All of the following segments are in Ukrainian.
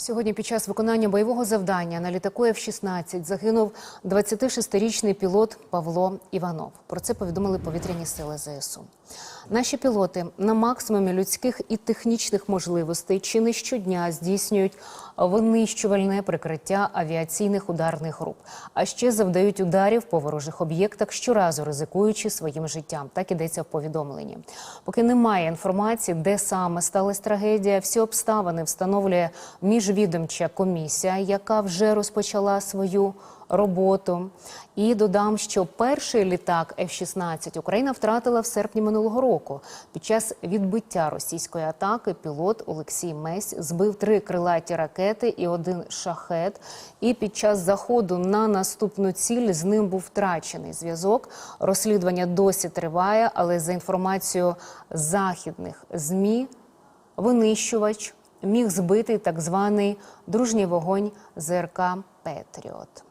Сьогодні під час виконання бойового завдання на літаку F-16 загинув 26-річний пілот Павло Іванов. Про це повідомили повітряні сили ЗСУ. Наші пілоти на максимумі людських і технічних можливостей чи не щодня здійснюють винищувальне прикриття авіаційних ударних груп, а ще завдають ударів по ворожих об'єктах, щоразу ризикуючи своїм життям. Так ідеться в повідомленні. Поки немає інформації, де саме сталася трагедія, всі обставини встановлює міжвідомча комісія, яка вже розпочала свою роботу. І додам, що перший літак F-16 Україна втратила в серпні минулого року. Під час відбиття російської атаки пілот Олексій Месь збив три крилаті ракети і один шахет. І під час заходу на наступну ціль з ним був втрачений зв'язок. Розслідування досі триває, але за інформацією західних змі винищувач міг збити так званий дружній вогонь ЗРК Петріот.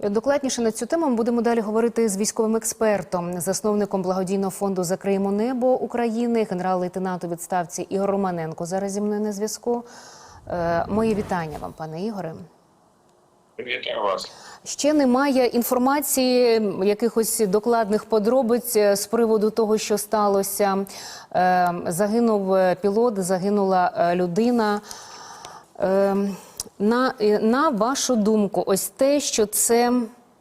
Докладніше на цю тему ми будемо далі говорити з військовим експертом, засновником благодійного фонду Закриємо небо України, генерал-лейтенант у відставці Ігор Романенко. Зараз зі мною на зв'язку. Е, мої вітання вам, пане Ігоре. Вітаю вас. Ще немає інформації, якихось докладних подробиць е, з приводу того, що сталося. Е, загинув пілот, загинула людина. На, е, на вашу думку, ось те, що це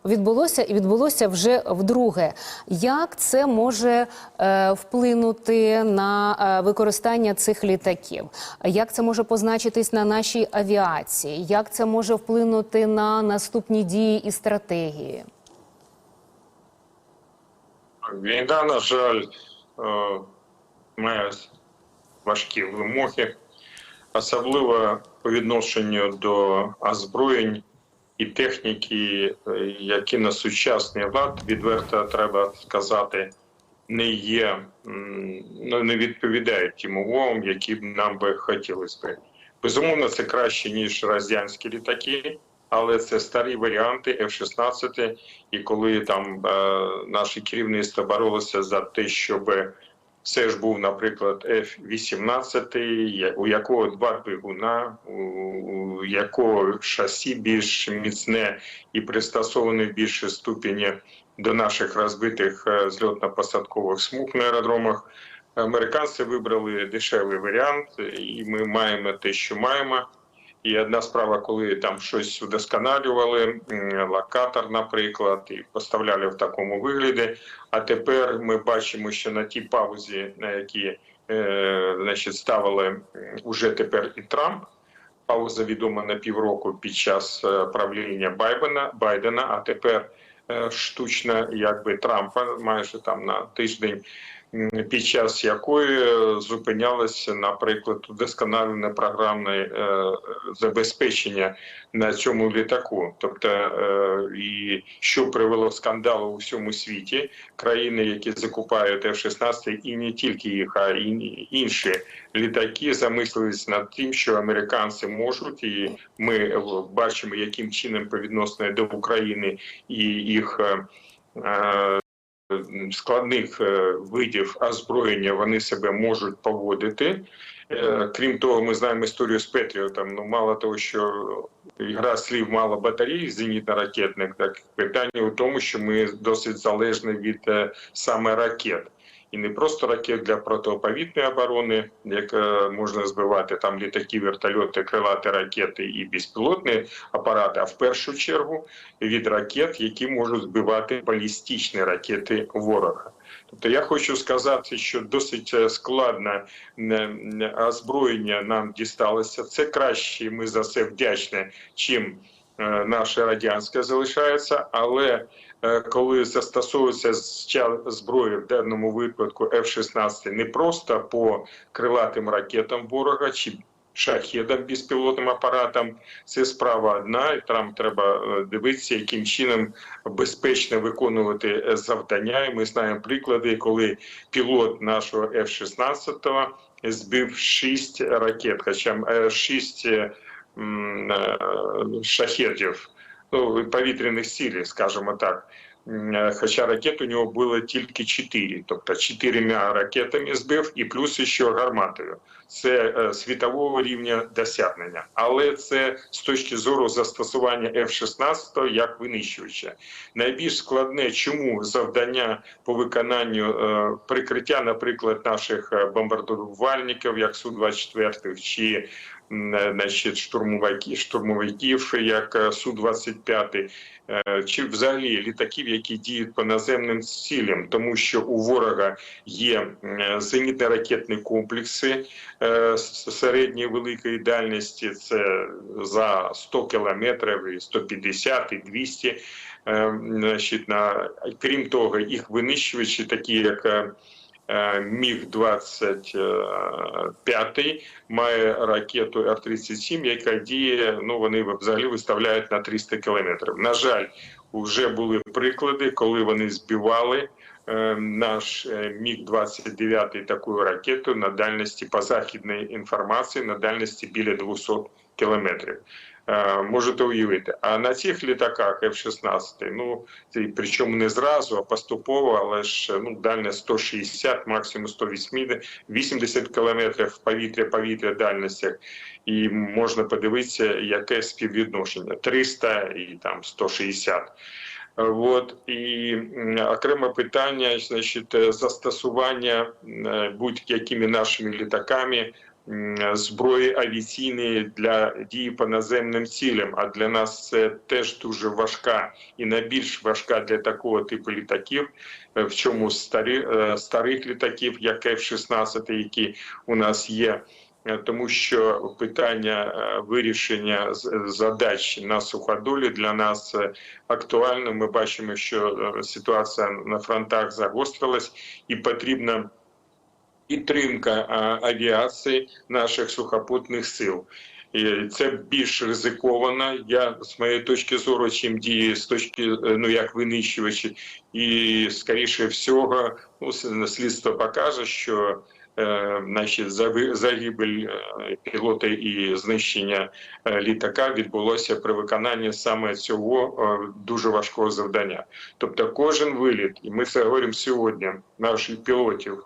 відбулося і відбулося вже вдруге. Як це може е, вплинути на е, використання цих літаків? Як це може позначитись на нашій авіації? Як це може вплинути на наступні дії і стратегії? Війна, на жаль, е, має важкі вимоги, особливо по відношенню до озброєнь і техніки, е, які на сучасний лад, відверто треба сказати, не є, ну, не відповідають тим умовам, які б нам би хотілося би. Безумовно, це краще, ніж радянські літаки, але це старі варіанти F-16, і коли там е, наше керівництво боролося за те, щоб це ж був, наприклад, F-18, у якого два двигуна, у, якого шасі більш міцне і пристосоване в більшій ступені до наших розбитих е, зльотно-посадкових смуг на аеродромах. Американці вибрали дешевий варіант, і ми маємо те, що маємо. І одна справа, коли там щось удосконалювали, м, локатор, наприклад, і поставляли в такому вигляді. А тепер ми бачимо, що на тій паузі, на якій е, значить, ставили уже тепер і Трамп. Пауза відома на півроку під час е, правління Байдена, Байдена, а тепер е, штучно, якби Трампа, майже там на тиждень, під час якої е, зупинялося, наприклад, удосконалене програмне е, забезпечення на цьому літаку. Тобто, е, і що привело скандалу у всьому світі, країни, які закупають F-16, і не тільки їх, а й інші літаки, замислились над тим, що американці можуть, і ми е, бачимо, яким чином по відношенню до України і їх. Е, Складних е, видів озброєння вони себе можуть поводити. Е, Крім того, ми знаємо історію з Петріотом. Ну мало того, що гра слів мало батарей зенітно-ракетних, так питання у тому, що ми досить залежні від саме ракет. І не просто ракет для протиповітної оборони, як е, можна збивати там літаки, вертольоти, крилаті ракети і безпілотні апарати, а в першу чергу від ракет, які можуть збивати балістичні ракети ворога. Тобто я хочу сказати, що досить е, складне озброєння нам дісталося. Це краще, ми за це вдячні, чим е, наше радянське залишається, але коли застосовується зброя в даному випадку F-16 не просто по крилатим ракетам ворога чи шахедам безпілотним апаратам, це справа одна, і там треба е, дивитися, яким чином безпечно виконувати е, завдання. І ми знаємо приклади, коли пілот нашого F-16 збив шість ракет, хоча е, шість е, е, шахедів повітряних сил, скажімо так. Хоча ракет у нього було тільки чотири, тобто чотирма ракетами збив і плюс ще гарматою. Це е, світового рівня досягнення, але це з точки зору застосування F-16 як винищувача. Найбільш складне, чому завдання по виконанню е, прикриття, наприклад, наших е, бомбардувальників, як Су-24 чи м, е, значить, штурмовиків, штурмовиків, як е, Су-25, е, чи взагалі літаків, які діють по наземним цілям, тому що у ворога є зенітно-ракетні комплекси е, середньої великої дальності, це за 100 кілометрів, і 150, і 200. Е, Значить, на, крім того, їх винищувачі, такі як е, е, Міг-25, має ракету Р-37, яка діє, ну вони взагалі виставляють на 300 кілометрів. На жаль, вже були приклади, коли вони збивали е, наш е, Міг-29 такою ракетою на дальності по західній інформації на дальності біля 200 кілометрів. Е, Можете уявити. А на цих літаках F-16, ну це причому не зразу, а поступово, але ж ну дальність 160, максимум 180 80 кілометрів в повітря-повітря дальностях. І можна подивитися, яке співвідношення 300 і там 160. От і окреме питання, значить, е, застосування е, будь-якими нашими літаками зброї авіаційної для дії по наземним цілям. А для нас це теж дуже важка і найбільш важка для такого типу літаків, е, в чому старі, е, старих літаків, як F-16, які у нас є. Е, Тому що питання вирішення задач на суходолі для нас актуально. Ми бачимо, що ситуація на фронтах загострилась, і потрібна підтримка авіації наших сухопутних сил. Це більш ризиковано. Я з моєї точки зору, чим діє з точки е, ну як винищувачі, і скоріше всього, ну слідство покаже, що е, значить, загибель е, пілота і знищення е, літака відбулося при виконанні саме цього дуже важкого завдання. Тобто, кожен виліт, і ми це говоримо сьогодні, наших пілотів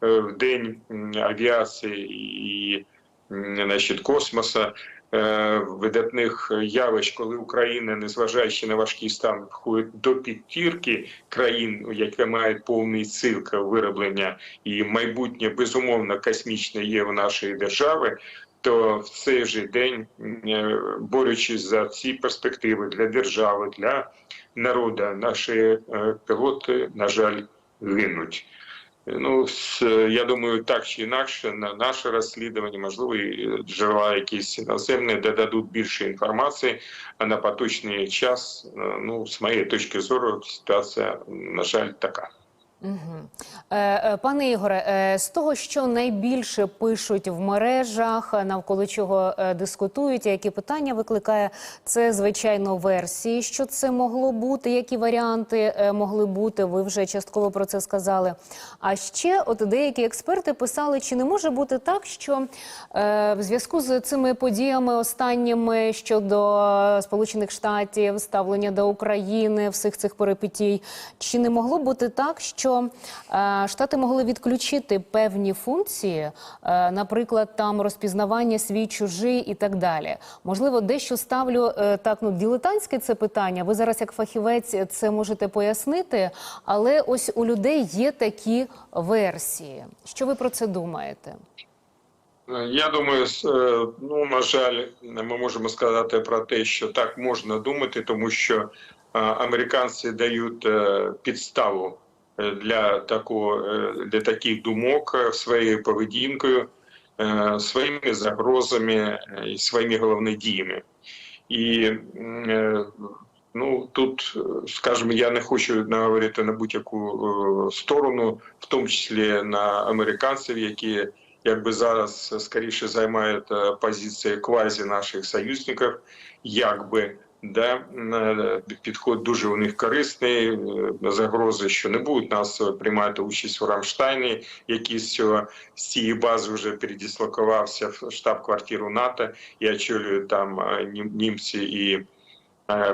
в день авіації і значить, космоса. Е, Видатних явищ, коли Україна, незважаючи на важкий стан, входить до підтірки країн, які мають повний цикл вироблення і майбутнє безумовно космічне є в нашої держави. То в цей же день, е, борючись за ці перспективи для держави, для народу, наші е, пілоти, на жаль, гинуть. Ну, я думаю, так чи інакше, на наше розслідування, можливо, джерела якісь іноземні, де дадуть більше інформації, а на поточний час, е, ну, з моєї точки зору, ситуація, на жаль, така. Е, е, пане Ігоре, е, з того, що найбільше пишуть в мережах, навколо чого дискутують, які питання викликає, це звичайно версії, що це могло бути, які варіанти могли бути. Ви вже частково про це сказали. А ще, от деякі експерти писали, чи не може бути так, що в зв'язку з цими подіями останніми щодо Сполучених Штатів, ставлення до України, всіх цих перипетій, чи не могло бути так, що е, Штати могли відключити певні функції, е, наприклад, там розпізнавання свій чужий і так далі? Можливо, дещо ставлю е, так, ну дилетантське це питання. Ви зараз, як фахівець, це можете пояснити, але ось у людей є такі версії. Що ви про це думаєте? Я думаю, ну на жаль, ми можемо сказати про те, що так можна думати, тому що американці дають підставу для такого е, для таких думок е, своєю поведінкою, е, своїми загрозами е, і своїми головними діями. І е, ну тут, е, скажімо, я не хочу наговорити на будь-яку е, сторону, в тому числі на американців, які якби зараз скоріше займають е, позиції квазі наших союзників, якби. Да, е, підход дуже у них корисний, е, загрози, що не будуть нас е, приймати участь у Рамштайні, який з цього з цієї бази вже передислокувався в штаб-квартиру НАТО і очолює там е, німці і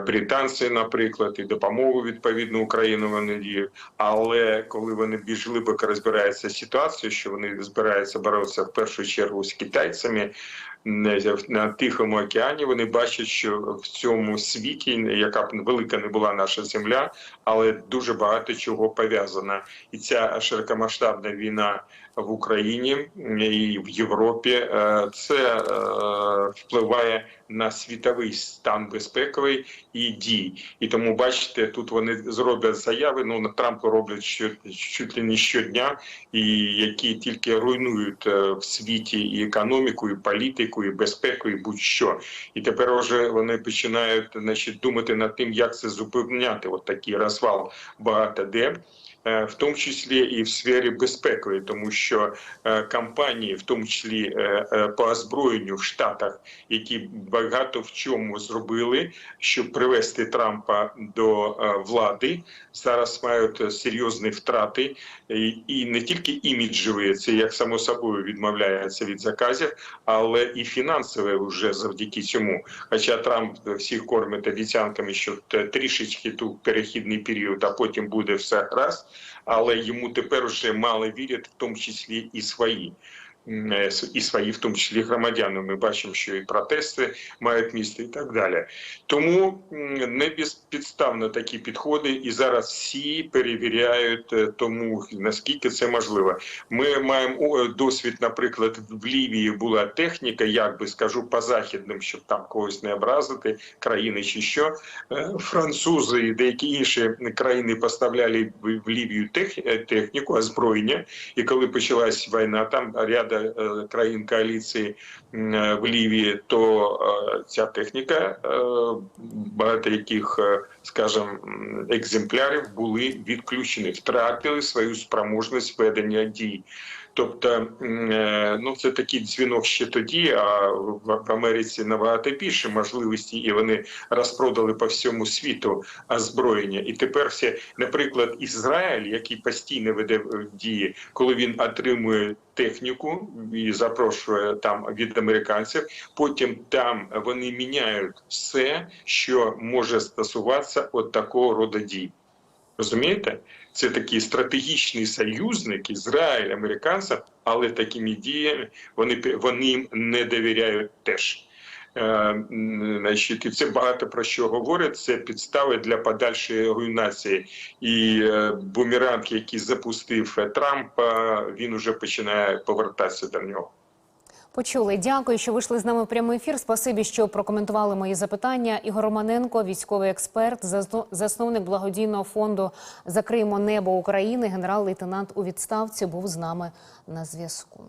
британці, наприклад, і допомогу відповідну Україну вони діють. Але коли вони більш глибоко розбираються з ситуацією, що вони збираються боротися в першу чергу з китайцями на Тихому океані, вони бачать, що в цьому світі, яка б велика не була наша земля, але дуже багато чого пов'язано. І ця широкомасштабна війна в Україні і в Європі е, це е, впливає на світовий стан безпековий і дій. І тому бачите, тут вони зроблять заяви. Ну на Трампу роблять що чуть ли не щодня, і які тільки руйнують е, в світі і економіку, і політику, і безпеку, і будь-що. І тепер вже вони починають значить, думати над тим, як це зупиняти. От такий розвал багато де. Е, В тому числі і в сфері безпекової, тому що е, кампанії, в тому числі е, по озброєнню в Штатах, які багато в чому зробили, щоб привести Трампа до влади, зараз мають серйозні втрати, і, не тільки іміджеві, це як само собою відмовляється від заказів, але і фінансове вже завдяки цьому. Хоча Трамп всіх кормить обіцянками, що трішечки тут перехідний період, а потім буде все раз. Але йому тепер вже мали вірять, в тому числі і свої. І свої, в тому числі громадяни. Ми бачимо, що і протести мають місце, і так далі. Тому не безпідставно такі підходи, і зараз всі перевіряють е, тому, наскільки це можливо. Ми маємо досвід, наприклад, в Лівії була техніка, як би скажу, по західним, щоб там когось не образити, країни чи що. Е, Французи і деякі інші країни поставляли в Лівію е, техніку, озброєння. І коли почалась війна, там ряда країн коаліції е, в Лівії, то е, ця техніка, е, багато яких, е, скажімо, екземплярів були відключені, втратили свою спроможність ведення дій. Тобто, е, ну це такий дзвінок ще тоді. А в Америці набагато більше можливостей, і вони розпродали по всьому світу озброєння. І тепер все, наприклад, Ізраїль, який постійно веде е, дії, коли він отримує техніку і запрошує там від американців. Потім там вони міняють все, що може стосуватися от такого роду дій. Розумієте? Це такий стратегічний союзник Ізраїль, американців, але такими діями вони, вони їм не довіряють теж. Е, Значить, і це багато про що говорить. Це підстави для подальшої руйнації. І е, бумеранг, який запустив е, Трамп, е, він уже починає повертатися до нього. Почули. Дякую, що вийшли з нами в прямий ефір. Спасибі, що прокоментували мої запитання. Ігор Романенко, військовий експерт, засновник благодійного фонду Закриємо небо України, генерал-лейтенант у відставці, був з нами на зв'язку.